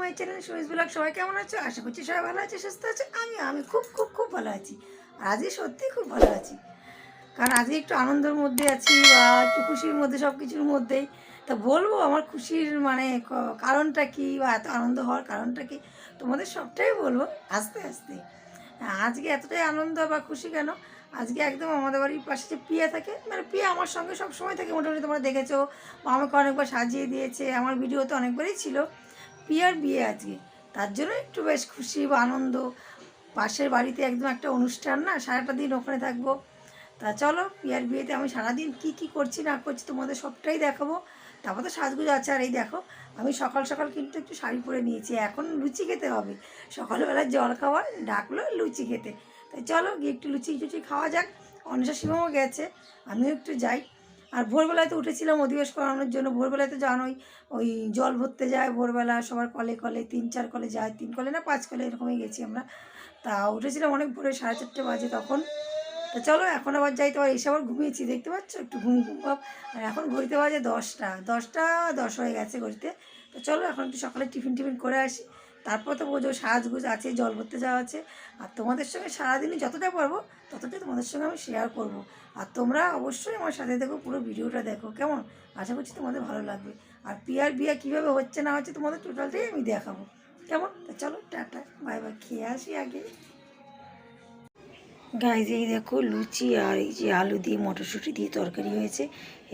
My channel blog সবাই কেমন আছো? আশা করছি সবাই ভালো আছে, সুস্থ আছে। আমি আমি খুব খুব খুব ভালো আছি। আজকে সত্যিই খুব ভালো আছি। কারণ আজকে একটু আনন্দের মধ্যে আছি বা একটু খুশির মধ্যে সব কিছুর মধ্যেই তা বলব, আমার খুশির মানে কারণটা কি বা এত আনন্দ হওয়ার কারণটা কি তোমাদের সবটাই বলব আস্তে আস্তে। আজকে এতটাই আনন্দ বা খুশি কেন? আজকে একদম আমাদের বাড়ির পাশে যে পিয়া থাকে মানে পিয়া আমার সঙ্গে সব সময় থাকে, মোটামুটি তোমরা দেখেছ। আমাকে অনেকবার সাজিয়ে দিয়েছে, আমার ভিডিও তো অনেকবারই ছিল পিয়ার বিয়ে আজকে। তার জন্য একটু বেশ খুশি বা আনন্দ। পাশের বাড়িতে একদম একটা অনুষ্ঠান না, সারাটা দিন ওখানে থাকব। তা চলো পিয়ার বিয়েতে আমি সারাদিন কি কি করছি না করছি তোমাদের সবটাই দেখাবো। তারপর তো সাজগুজ আছে, আর এই দেখো, আমি সকাল সকাল কিন্তু একটু শাড়ি পরে নিয়েছি, এখন লুচি খেতে হবে। সকালবেলা জল খাওয়ার, ডাকলো লুচি খেতে। তাই চলো, গিয়ে একটু লুচি টুচি খাওয়া যাক, অনিশা শিবমও গেছে, আমিও একটু যাই। আর ভোরবেলায় তো উঠেছিলাম অধিবেশ করানোর জন্য, ভোরবেলায় তো জানোই, ওই জল ভরতে যায় ভোরবেলা, সবার কলে কলে, তিন চার কলে যায়, তিন কলে না পাঁচ কলে, এরকমই গেছি আমরা। তা উঠেছিলাম অনেক ভোরে, সাড়ে চারটে বাজে তখন। তো চলো এখন আবার যাই, তোমার এসে আবার ঘুমিয়েছি, দেখতে পাচ্ছ? একটু ঘুম ঘুম ভাব। আর এখন ঘড়িতে বাজে দশটা দশটা দশ হয়ে গেছে ঘড়িতে। তো চলো এখন একটু সকালে টিফিন টিফিন করে আসি। তারপর তো বোঝো সাজগুজ আছে, জল ভরতে যাওয়া আছে। আর তোমাদের সঙ্গে সারাদিনই যতটা পারব, ততটাই তোমাদের সঙ্গে আমি শেয়ার করব। আর তোমরা অবশ্যই আমার সাথে দেখো, পুরো ভিডিওটা দেখো, কেমন? আশা করছি তোমাদের ভালো লাগবে। আর পিয়ার বিয়া কীভাবে হচ্ছে না হচ্ছে তোমাদের টোটালটাই আমি দেখাবো। কেমন? তা চলো, টাটা বাই বাই খেয়ে আসি আগে। গাইজ এই দেখো লুচি আর এই যে আলু দিয়ে মটরশুঁটি দিয়ে তরকারি হয়েছে।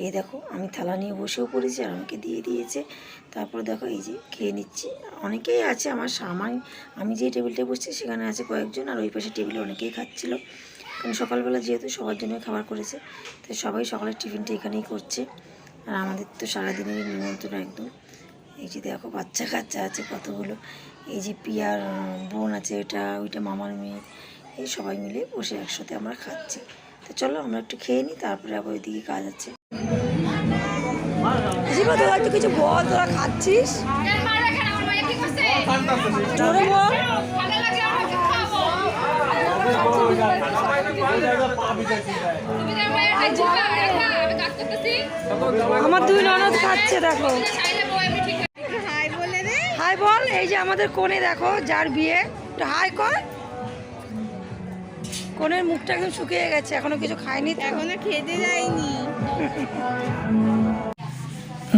এই দেখো, আমি থালা নিয়ে বসেও পড়েছি আর আমাকে দিয়ে দিয়েছে। তারপর দেখো এই যে খেয়ে নিচ্ছি। অনেকেই আছে আমার সামাই, আমি যে টেবিলটায় বসছি সেখানে আছে কয়েকজন আর ওই পাশে টেবিলে অনেকেই খাচ্ছিল। কারণ সকালবেলা যেহেতু সবার জন্য খাবার করেছে, তো সবাই সকালের টিফিনটা এখানেই করছে। আর আমাদের তো সারাদিনের নিমন্ত্রণ একদম। এই যে দেখো, বাচ্চা কাচ্চা আছে কতগুলো। এই যে পিয়ার, বোন আছে ওইটা ওইটা মামার মেয়ে। এই সবাই মিলে বসে একসাথে আমরা খাচ্ছি। তো চলো আমরা একটু খেয়ে নিই তারপরে আবার ওইদিকে কাজ আছে। কিছু বল, তোরা খাচ্ছিস? আমার দুই ননদ খাচ্ছে, দেখো। হাই বল, এই যে আমাদের কোণে, দেখো, যার বিয়ে। হাই কর। কোণের মুখটা একদম শুকিয়ে গেছে এখনও কিছু খায়নি এখনও খেতে যায়নি।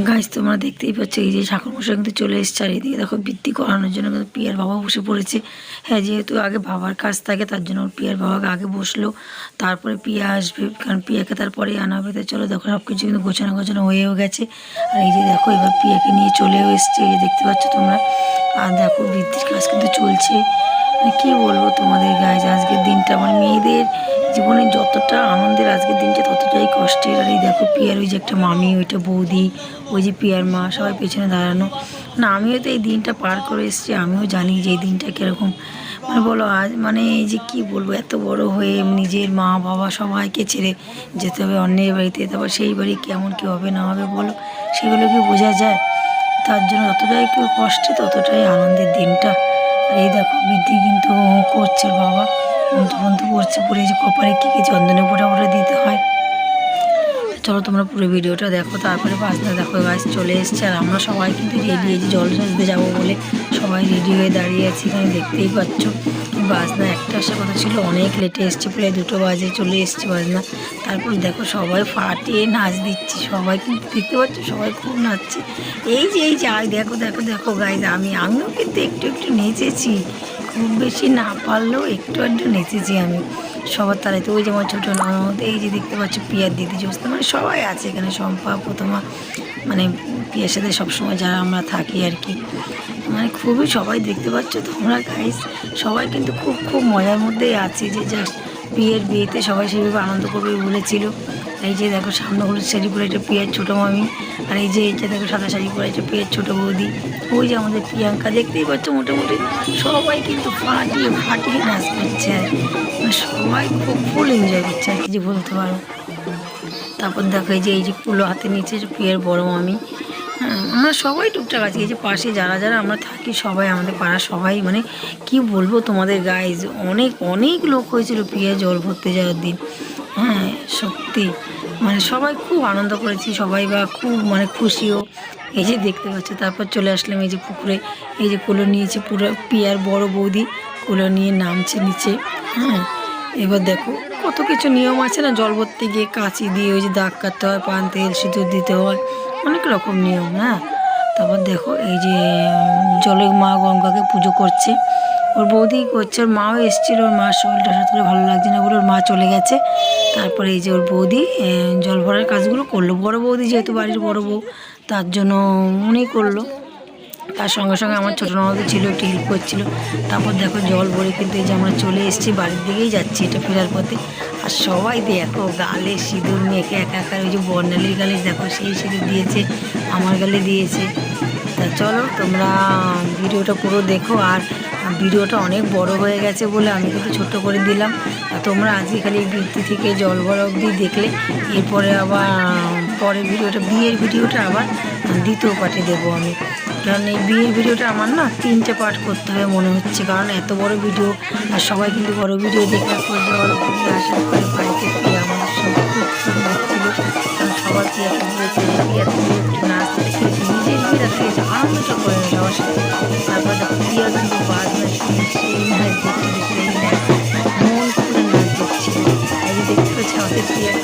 গাছ তোমরা দেখতেই পাচ্ছ এই যে ঠাকুর মশাই কিন্তু চলে এসছে আর এদিকে দেখো বৃত্তি করানোর জন্য কিন্তু পিয়ার বাবা বসে পড়েছে। হ্যাঁ যেহেতু আগে বাবার কাজ থাকে তার জন্য ওর পিয়ার বাবাকে আগে বসল। তারপরে পিয়া আসবে কারণ পিয়াকে তারপরে আনা হবে। তো চলো দেখো সব কিছু কিন্তু গোছানো গোছানো হয়েও গেছে। আর এই যে দেখো এবার পিয়াকে নিয়ে চলেও এসছে এই যে দেখতে পাচ্ছ তোমরা। আর দেখো বৃত্তির কাজ কিন্তু চলছে। কী বলব তোমাদের গায়ে আজকের দিনটা আমার মেয়েদের জীবনে যতটা আনন্দের আজকের দিনটা, ততটাই কষ্টের। আর এই দেখো পিয়ার, ওই যে একটা মামি, ওইটা বৌদি, ওই যে পিয়ার মা, সবাই পেছনে দাঁড়ানো। না, আমিও তো এই দিনটা পার করে এসেছি, আমিও জানি যে এই দিনটা কীরকম। মানে বলো, আজ মানে এই যে কী বলব, এত বড় হয়ে নিজের মা, বাবা সবাইকে ছেড়ে যেতে হবে অন্যের বাড়িতে, তারপর সেই বাড়ি কেমন কী হবে না হবে বলো, সেগুলো কি বোঝা যায়? তার জন্য যতটাই কষ্টে ততটাই আনন্দের দিনটা। এই দেখো, বৃদ্ধি কিন্তু করছে বাবা। বন্ধু বন্ধু করছে পরে যে কপালে কী কী চন্দনে পোড়া পোড়া দিতে হয়। চলো তোমরা পুরো ভিডিওটা দেখো, তারপরে বাসটা দেখো গাছ চলে এসছে। আর আমরা সবাই কিন্তু রেডি হয়েছি জল সাজতে যাব বলে সবাই রেডি হয়ে দাঁড়িয়ে আছি, এখানে দেখতেই পাচ্ছ। বাজনা, একটা আসার কথা ছিল, অনেক লেটে এসছে, প্রায় দুটো বাজে চলে এসছে বাজনা। তারপর দেখো সবাই ফাটিয়ে নাচ দিচ্ছে, সবাই কিন্তু দেখতে পাচ্ছ? সবাই খুব নাচছে। এই যে, এই যাই দেখো দেখো দেখো গাইজ আমি, আমিও কিন্তু একটু একটু নেচেছি। খুব বেশি না পারলেও একটু একটু নেচেছি আমি। সবার তারাই তো, ওই যে আমার ছোটো ননদ এই যে দেখতে পাচ্ছ পিয়ার দিদি জোস্তা মানে সবাই আছে এখানে, শম্পা, প্রথমা মানে পিয়ার সাথে সবসময় যারা আমরা থাকি আর কি। মানে খুবই সবাই দেখতে পাচ্ছ তোমরা গাইস সবাই কিন্তু খুব খুব মজার মধ্যেই আছে যে জাস্ট বিয়ের বিয়েতে সবাই সেভাবে আনন্দ করবে বলেছিল। এই যে দেখো সামনে হলুদ শাড়ি পরে এটা প্রিয়ার ছোটো মামি, আর এই যে এই যে দেখো সাদা শাড়ি পরে এটা প্রিয়ার ছোটো বৌদি। ওই যে আমাদের প্রিয়াঙ্কা, দেখতেই পাচ্ছ মোটামুটি সবাই কিন্তু ফাটিয়ে ফাটিয়ে নাচ করছে। মানে সবাই খুব ফুল এনজয় করছে আর কি যে বলতে পারো। তারপর দেখো এই যে এই যে কুলো হাতে নিচ্ছে যে প্রিয়ার বড় মামি। হ্যাঁ আমরা সবাই টুকটাক আছি। এই যে পাশে যারা যারা আমরা থাকি, সবাই আমাদের পাড়ার সবাই মানে কি বলব তোমাদের গাইজ অনেক অনেক লোক হয়েছিল প্রিয়া জল ভরতে যাওয়ার দিন। হ্যাঁ সত্যি। মানে সবাই খুব আনন্দ করেছি, সবাই বা খুব মানে খুশিও। এই যে দেখতে পাচ্ছ, তারপর চলে আসলাম এই যে পুকুরে। এই যে কুলো নিয়েছে পুরো পিয়ার বড় বৌদি, কুলো নিয়ে নামছে নিচে। হ্যাঁ এবার দেখো, কত কিছু নিয়ম আছে না, জল ভরতে গিয়ে কাঁচি দিয়ে ওই যে দাগ কাটতে হয়, পান, তেল, সিঁদুর দিতে হয়, অনেক রকম নিয়ম হ্যাঁ। তারপর দেখো, এই যে জলে মা গঙ্গাকে পুজো করছে। ওর বৌদি করছে, ওর মাও এসেছিল, ওর মার শরীরটা হঠাৎ করে ভালো লাগছে না বলে ওর মা চলে গেছে। তারপরে এই যে ওর বৌদি জল ভরার কাজগুলো করল। বড় বৌদি যেহেতু বাড়ির বড় বউ, তার জন্য উনি করল। তার সঙ্গে সঙ্গে আমার ছোটো ননদ ছিল, একটু হেল্প করছিল। তারপর দেখো জল ভরে কিন্তু এই যে আমরা চলে এসেছি, বাড়ির দিকেই যাচ্ছি এটা ফেরার পথে। আর সবাই দেখো গালে সিঁদুর মেখে একা একা ওই যে বর্ণালীর গালে দেখো সেই সিঁদুর দিয়েছে, আমার গালে দিয়েছে। তা চলো তোমরা ভিডিওটা পুরো দেখো। আর ভিডিওটা অনেক বড় হয়ে গেছে বলে আমি কিন্তু ছোট্ট করে দিলাম। তোমরা আজকে খালি বৃত্তি থেকে জল ভরা অবধি দেখলে, এরপরে আবার, পরের ভিডিওটা, বিয়ের ভিডিওটা আবার দ্বিতীয় পার্টে দেবো আমি। কারণ এই বিয়ের ভিডিওটা আমার না তিনটে পার্ট করতে হবে মনে হচ্ছে, কারণ এত বড় ভিডিও, আর সবাই কিন্তু বড় ভিডিও দেখার পর জল আসার পরে বাড়িতে খুব খুব হচ্ছিল কারণ সবার নাচতে দেখেছি নিজের আনন্দটা করে সবার সাথে তারপর দেখো কিন্তু বাজনা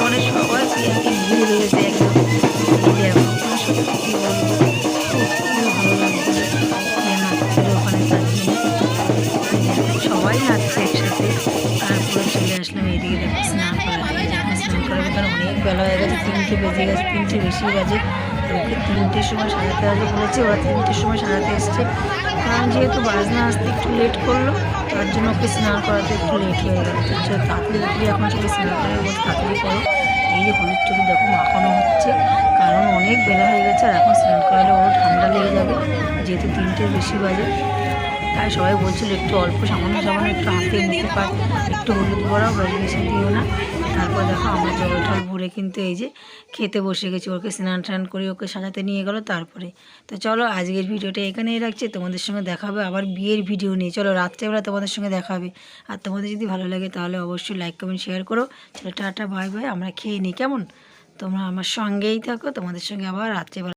মানে সবাই প্রিয়াকে ঘিরে খুব ভালো প্রিয়া নাচছিল ওখানে তার সবাই নাচছে একসাথে তারপরে চলে আসলাম এইদিকে দেখো স্নান করাতে স্নান করাবে কারণ অনেক বেলা হয়ে গেছে তিনটে বেজে গেছে তিনটে বেশি বাজে ওকে তিনটের সময় সাজাতে হবে বলেছে ওরা তিনটের সময় সাজাতে এসছে। যেহেতু বাজনা আসতে একটু লেট করল, তার জন্য ওকে স্নান করাতে একটু লেট হয়ে গেল। তাড়াতাড়ি তাড়াতাড়ি এখন চলে স্নান করে বলছে তাড়াতাড়ি করো। এই যে হলুদ টলুদ দেখো, মাখানো হচ্ছে। কারণ অনেক বেলা হয়ে গেছে আর এখন স্নান করালে ওরও ঠান্ডা লেগে যাবে, যেহেতু তিনটের বেশি বাজে। তাই সবাই বলছিল একটু অল্প, সামান্য সামান্য একটু হাতে মুখে পায় একটু হলুদ ভরাও বেশি দিও না। তারপর দেখো আমার জল টল ভরে কিন্তু এই যে খেতে বসে গেছি, ওকে স্নান টান করে ওকে সাজাতে নিয়ে গেলো তারপরে। তো চলো আজকের ভিডিওটা এখানেই রাখছি, তোমাদের সঙ্গে দেখাবে আবার বিয়ের ভিডিও নিয়ে। চলো রাত্রেবেলা তোমাদের সঙ্গে দেখাবে আর তোমাদের যদি ভালো লাগে তাহলে অবশ্যই লাইক কমেন্ট শেয়ার করো। চলো টাটা বাই বাই আমরা খেয়ে নিই, কেমন? তোমরা আমার সঙ্গেই থাকো, তোমাদের সঙ্গে আবার রাত্রেবেলা